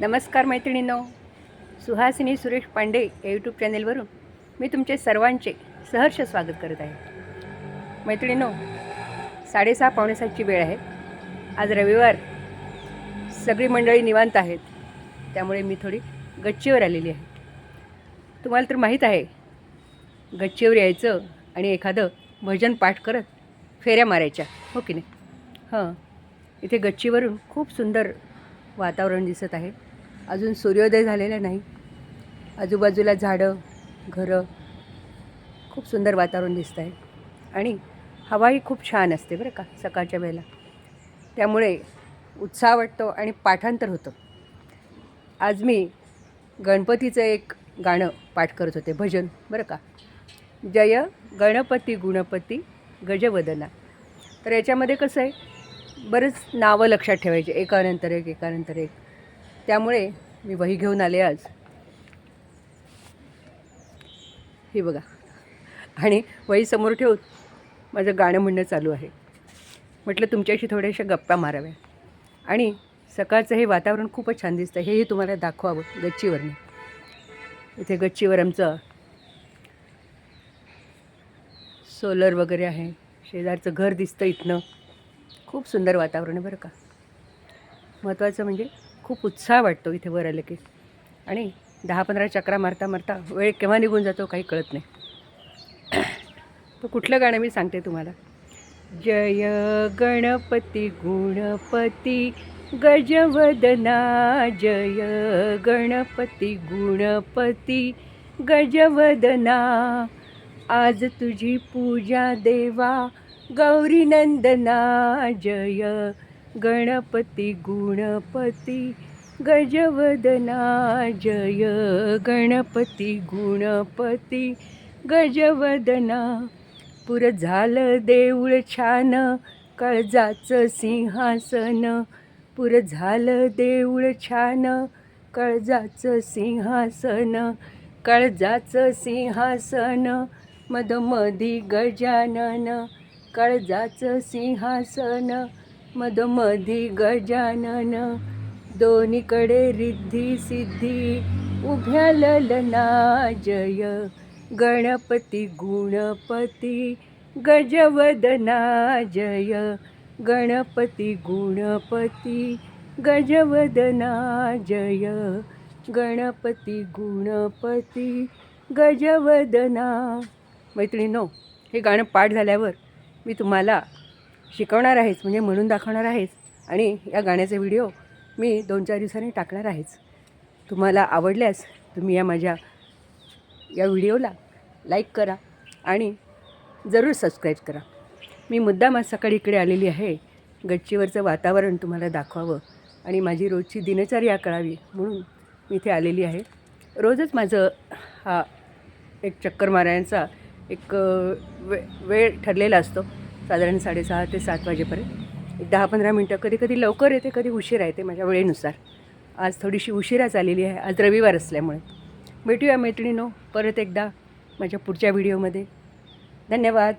नमस्कार मैत्रिणींनो. सुहासिनी सुरेश पांडे या यूट्यूब चॅनेलवरून मी तुमचे सर्वांचे सहर्ष स्वागत करत आहे. मैत्रिणींनो साडेसहा पावणेसातची वेळ आहे. आज रविवार. सगळी मंडळी निवांत आहेत. त्यामुळे मी थोडी गच्चीवर आलेली आहे. तुम्हाला तर माहीत आहे गच्चीवर यायचं आणि एखादं भजन पाठ करत फेऱ्या मारायच्या हो की नाही? हां. इथे गच्चीवरून खूप सुंदर वातावरण दिसत आहे. अजून सूर्योदय झालेला नाही. आजूबाजूला झाडं घरं खूप सुंदर वातावरण दिसतं आहे आणि हवाही खूप छान असते बरं का सकाळच्या वेळेला. त्यामुळे उत्साह वाटतो आणि पाठांतर होतं. आज मी गणपतीचं एक गाणं पाठ करत होते भजन बरं का? जय गणपती गुणपती गजवदना. तर याच्यामध्ये कसं आहे बरेच नावं लक्षात ठेवायचे एकानंतर एक एकानंतर एक. त्यामुळे मी वही घेऊन आले आज. ही बघा. आणि वही समोर ठेवून माझं गाणं म्हणणं चालू आहे. म्हटलं तुमच्याशी थोड्याशा गप्पा माराव्या. आणि सकाळचं हे वातावरण खूपच छान दिसतं हेही तुम्हाला दाखवावं गच्चीवरनं. इथे गच्चीवर आमचं सोलर वगैरे आहे. शेजारचं घर दिसतं इथनं. खूप सुंदर वातावरण आहे बरं का. महत्त्वाचं म्हणजे खूप उत्साह वाटतो इथे वर आलं की. आणि दहा पंधरा चक्रा मारता मारता वेळ केव्हा निघून जातो काही कळत नाही. तो कुठलं गाणं मी सांगते तुम्हाला? जय गणपती गुणपती गजवदना जय गणपती गुणपती गजवदना आज तुझी पूजा देवा गौरीनंदना जय गणपती गुणपती गजवदना जय गणपती गुणपती गजवदना. पुर झालं देऊळ छान कळजाचं सिंहासन. पुर झालं देऊळ छान कळजाचं सिंहासन. कळजाचं सिंहासन मधोमधी गजानन. कळजाचं सिंहासन मधोमधी गजानन दोन्हीकडे रिद्धी सिद्धी उभ्या ललना जय. गणपती गुणपती गजवदना जय. गणपती गुणपती गजवदना जय. गणपती गुणपती गजवदना. मैत्रिणीनो हे गाणं पाठ झाल्यावर मी तुम्हाला शिकवणार आहेच म्हणजे म्हणून दाखवणार आहेच आणि या गाण्याचे व्हिडिओ मी दोन चार दिवसांनी टाकणार आहेच. तुम्हाला आवडल्यास तुम्ही या माझ्या या व्हिडिओला लाईक करा आणि जरूर सबस्क्राईब करा. मी मुद्दाम आज सकाळी इकडे आलेली आहे. गच्चीवरचं वातावरण तुम्हाला दाखवावं आणि माझी रोजची दिनचर्या कळावी म्हणून मी इथे आलेली आहे. रोजच माझं हा एक चक्कर मारायचा एक वे वेळ ठरलेला असतो. साधारण साडेसहा ते सात वाजेपर्यंत. एक दहा पंधरा मिनटं कधी कधी लवकर येते कधी उशिरा येते माझ्या वेळेनुसार. आज थोडीशी उशिराच आलेली आहे आज रविवार असल्यामुळे. भेटूया मैत्रिणीनो परत एकदा माझ्या पुढच्या व्हिडिओमध्ये. धन्यवाद.